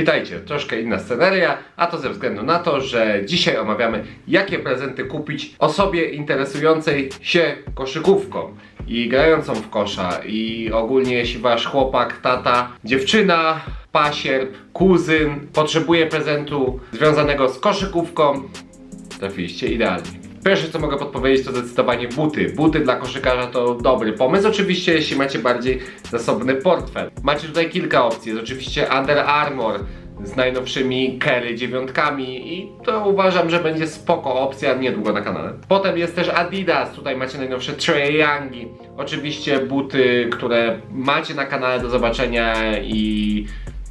Witajcie, troszkę inna sceneria, a to ze względu na to, że dzisiaj omawiamy, jakie prezenty kupić osobie interesującej się koszykówką i grającą w kosza. I ogólnie, jeśli wasz chłopak, tata, dziewczyna, pasierb, kuzyn potrzebuje prezentu związanego z koszykówką, trafiliście idealnie. Pierwsze co mogę podpowiedzieć to zdecydowanie buty. Buty dla koszykarza to dobry pomysł, oczywiście jeśli macie bardziej zasobny portfel. Macie tutaj kilka opcji, jest oczywiście Under Armour z najnowszymi Kerry dziewiątkami i to uważam, że będzie spoko opcja niedługo na kanale. Potem jest też Adidas, tutaj macie najnowsze Trae Youngi. Oczywiście buty, które macie na kanale do zobaczenia i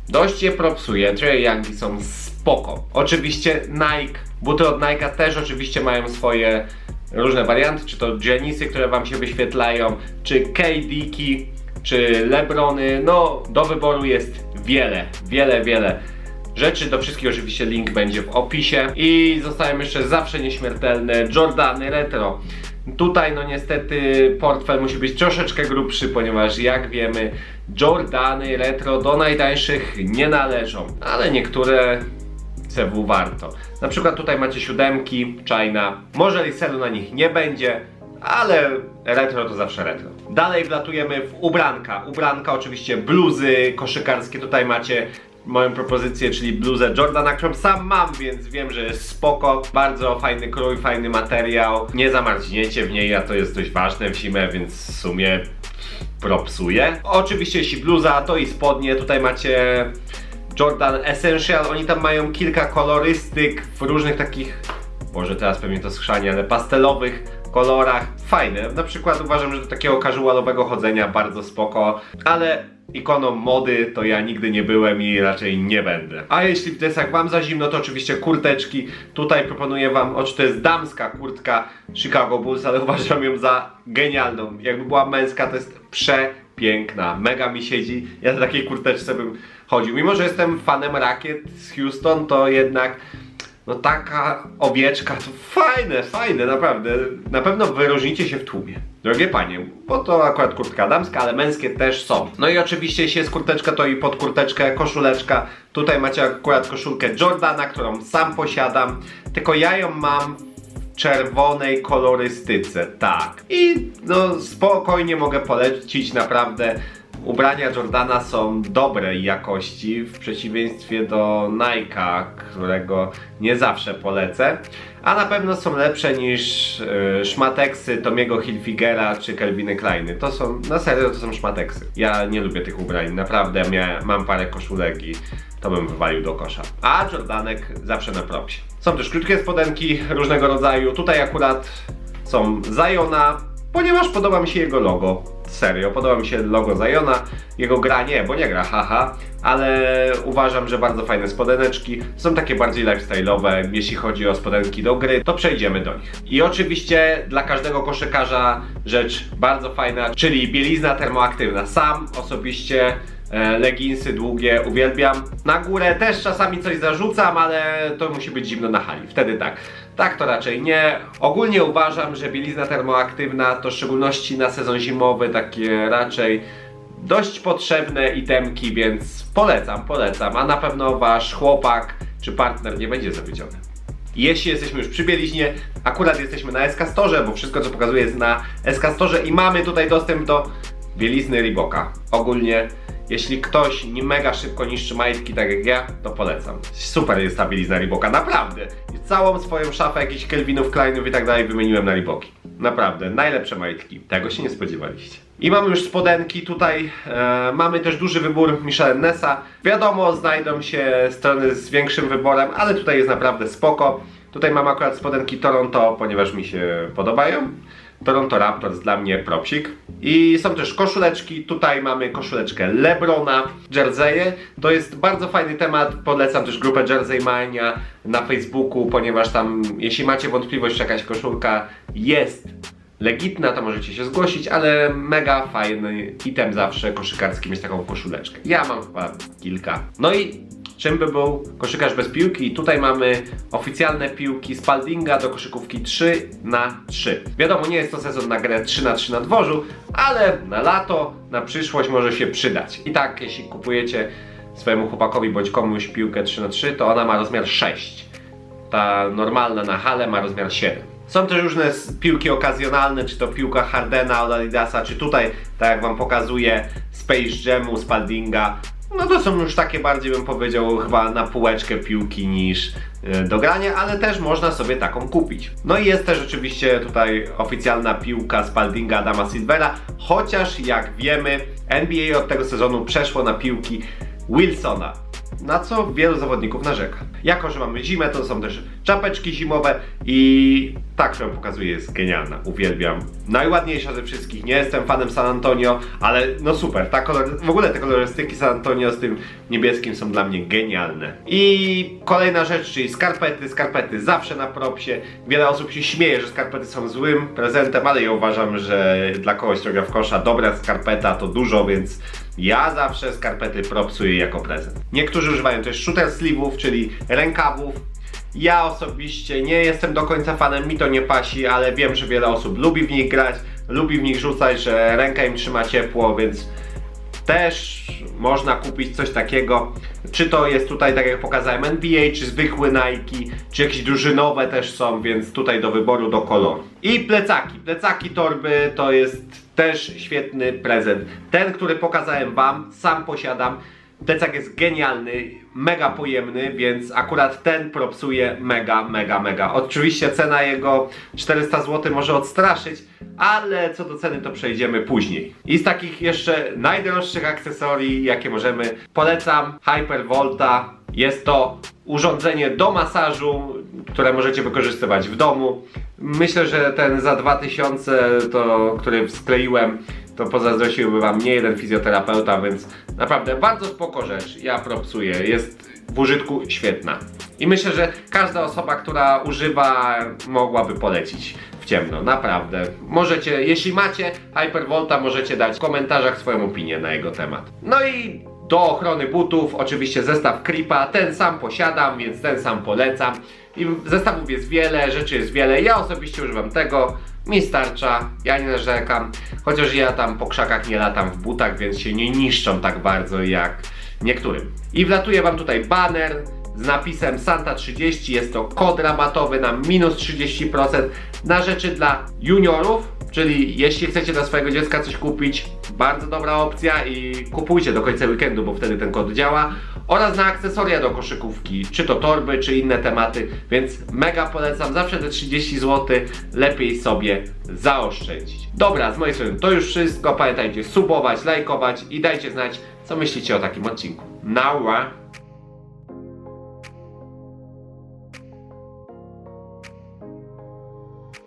Dość je propsuje, Trae Youngi są spoko. Oczywiście Nike, buty od Nike'a też oczywiście mają swoje różne warianty, czy to Genisy, które wam się wyświetlają, czy KD-ki, czy Lebrony, no do wyboru jest wiele, wiele, wiele rzeczy. Do wszystkich oczywiście link będzie w opisie. I zostają jeszcze zawsze nieśmiertelne Jordany Retro. Tutaj no niestety portfel musi być troszeczkę grubszy, ponieważ jak wiemy Jordany Retro do najtańszych nie należą, ale niektóre CW warto. Na przykład tutaj macie siódemki, China. Może resellu na nich nie będzie, ale retro to zawsze retro. Dalej wlatujemy w ubranka. Ubranka oczywiście bluzy koszykarskie. Tutaj macie moją propozycję, czyli bluzę Jordana, którą sam mam, więc wiem, że jest spoko. Bardzo fajny krój, fajny materiał. Nie zamarzniecie w niej, a to jest dość ważne w zimę, więc w sumie propsuje. Oczywiście jeśli bluza, to i spodnie. Tutaj macie Jordan Essential. Oni tam mają kilka kolorystyk w różnych takich, może teraz pewnie to skrzanie, ale pastelowych kolorach. Fajne. Na przykład uważam, że do takiego casualowego chodzenia bardzo spoko, ale ikoną mody to ja nigdy nie byłem i raczej nie będę. A jeśli w dresach wam za zimno, to oczywiście kurteczki. Tutaj proponuję wam, oczywiście to jest damska kurtka Chicago Bulls, ale uważam ją za genialną. Jakby była męska, to jest przepiękna. Mega mi siedzi. Ja na takiej kurteczce bym chodził. Mimo, że jestem fanem rakiet z Houston, to jednak no taka owieczka to fajne, fajne, naprawdę. Na pewno wyróżnicie się w tłumie. Drogie panie, bo to akurat kurtka damska, ale męskie też są. No i oczywiście jeśli jest kurteczka, to i pod kurteczkę koszuleczka. Tutaj macie akurat koszulkę Jordana, którą sam posiadam. Tylko ja ją mam czerwonej kolorystyce, tak. I no spokojnie mogę polecić naprawdę Ubrania Jordana są dobrej jakości w przeciwieństwie do Nike'a, którego nie zawsze polecę, a na pewno są lepsze niż yy, szmateksy Tomiego Hilfigera czy Kelviny Kleiny. To są, na serio to są szmateksy. Ja nie lubię tych ubrań, naprawdę mia, mam parę koszulek i to bym wywalił do kosza. A Jordanek zawsze na propsie. Są też krótkie spodenki różnego rodzaju. Tutaj akurat są Zajona, ponieważ podoba mi się jego logo. Serio, podoba mi się logo Zajona, jego gra nie, bo nie gra, haha, ale uważam, że bardzo fajne spodeneczki. Są takie bardziej lifestyle'owe, jeśli chodzi o spodenki do gry, to przejdziemy do nich. I oczywiście dla każdego koszykarza rzecz bardzo fajna, czyli bielizna termoaktywna. Sam osobiście leginsy długie uwielbiam. Na górę też czasami coś zarzucam, ale to musi być zimno na hali, wtedy tak. Tak to raczej nie. Ogólnie uważam, że bielizna termoaktywna to w szczególności na sezon zimowy takie raczej dość potrzebne itemki, więc polecam, polecam. A na pewno wasz chłopak czy partner nie będzie zawiedziony. Jeśli jesteśmy już przy bieliźnie, akurat jesteśmy na Eskastorze, bo wszystko co pokazuję jest na Eskastorze i mamy tutaj dostęp do bielizny Reeboka. Ogólnie jeśli ktoś nie mega szybko niszczy majtki tak jak ja, to polecam. Super jest ta bielizna Reeboka, naprawdę. I całą swoją szafę jakichś Kelvinów, Kleinów i tak dalej wymieniłem na Reeboki. Naprawdę, najlepsze majtki. Tego się nie spodziewaliście. I mamy już spodenki, tutaj e, mamy też duży wybór Michelin Nessa. Wiadomo, znajdą się strony z większym wyborem, ale tutaj jest naprawdę spoko. Tutaj mam akurat spodenki Toronto, ponieważ mi się podobają. Toronto Raptors dla mnie propsik. I są też koszuleczki. Tutaj mamy koszuleczkę Lebrona, jerseje. To jest bardzo fajny temat. Polecam też grupę Jersey Mania na Facebooku, ponieważ tam, jeśli macie wątpliwość, czy jakaś koszulka jest legitna, to możecie się zgłosić, ale mega fajny item zawsze koszykarski mieć taką koszuleczkę. Ja mam chyba kilka. No i czym by był koszykarz bez piłki? I tutaj mamy oficjalne piłki Spaldinga do koszykówki 3 na 3 Wiadomo, nie jest to sezon na grę 3 na 3 na dworzu, ale na lato, na przyszłość może się przydać. I tak, jeśli kupujecie swojemu chłopakowi bądź komuś piłkę 3 na 3 to ona ma rozmiar 6. Ta normalna na hale ma rozmiar 7. Są też różne piłki okazjonalne, czy to piłka Hardena od Adidasa, czy tutaj, tak jak wam pokazuję, Space Jamu, Spaldinga. No to są już takie bardziej bym powiedział chyba na półeczkę piłki niż e, do grania, ale też można sobie taką kupić. No i jest też oczywiście tutaj oficjalna piłka Spaldinga Adama Silvera, chociaż jak wiemy NBA od tego sezonu przeszło na piłki Wilsona na co wielu zawodników narzeka. Jako, że mamy zimę, to są też czapeczki zimowe i ta, którą pokazuję jest genialna, uwielbiam. Najładniejsza ze wszystkich, nie jestem fanem San Antonio, ale no super, ta kolor... w ogóle te kolorystyki San Antonio z tym niebieskim są dla mnie genialne. I kolejna rzecz, czyli skarpety, skarpety zawsze na propsie. Wiele osób się śmieje, że skarpety są złym prezentem, ale ja uważam, że dla kogoś, kto gra w kosza, dobra skarpeta to dużo, więc ja zawsze skarpety propsuję jako prezent. Niektórzy używają też shooter sleeve'ów, czyli rękawów. Ja osobiście nie jestem do końca fanem, mi to nie pasi, ale wiem, że wiele osób lubi w nich grać, lubi w nich rzucać, że ręka im trzyma ciepło, więc też można kupić coś takiego. Czy to jest tutaj, tak jak pokazałem, NBA, czy zwykły Nike, czy jakieś drużynowe też są, więc tutaj do wyboru, do koloru. I plecaki. Plecaki, torby to jest też świetny prezent. Ten, który pokazałem Wam, sam posiadam. Plecak jest genialny, mega pojemny, więc akurat ten propsuje mega, mega, mega. Oczywiście cena jego 400 zł może odstraszyć, ale co do ceny to przejdziemy później. I z takich jeszcze najdroższych akcesorii, jakie możemy, polecam Hypervolta. Jest to urządzenie do masażu, które możecie wykorzystywać w domu. Myślę, że ten za 2000, to, który skleiłem, to pozazdrościłby wam nie jeden fizjoterapeuta, więc naprawdę bardzo spoko rzecz. Ja propsuję. Jest w użytku świetna. I myślę, że każda osoba, która używa, mogłaby polecić w ciemno. Naprawdę. Możecie, jeśli macie Hypervolta, możecie dać w komentarzach swoją opinię na jego temat. No i do ochrony butów oczywiście zestaw Kripa, ten sam posiadam, więc ten sam polecam. I zestawów jest wiele, rzeczy jest wiele. Ja osobiście używam tego, mi starcza, ja nie narzekam. Chociaż ja tam po krzakach nie latam w butach, więc się nie niszczą tak bardzo jak niektórym. I wlatuje wam tutaj baner z napisem Santa 30. Jest to kod rabatowy na minus 30% na rzeczy dla juniorów. Czyli jeśli chcecie dla swojego dziecka coś kupić, bardzo dobra opcja i kupujcie do końca weekendu, bo wtedy ten kod działa. Oraz na akcesoria do koszykówki, czy to torby, czy inne tematy, więc mega polecam. Zawsze te 30 zł lepiej sobie zaoszczędzić. Dobra, z mojej strony to już wszystko. Pamiętajcie subować, lajkować i dajcie znać, co myślicie o takim odcinku. Nara!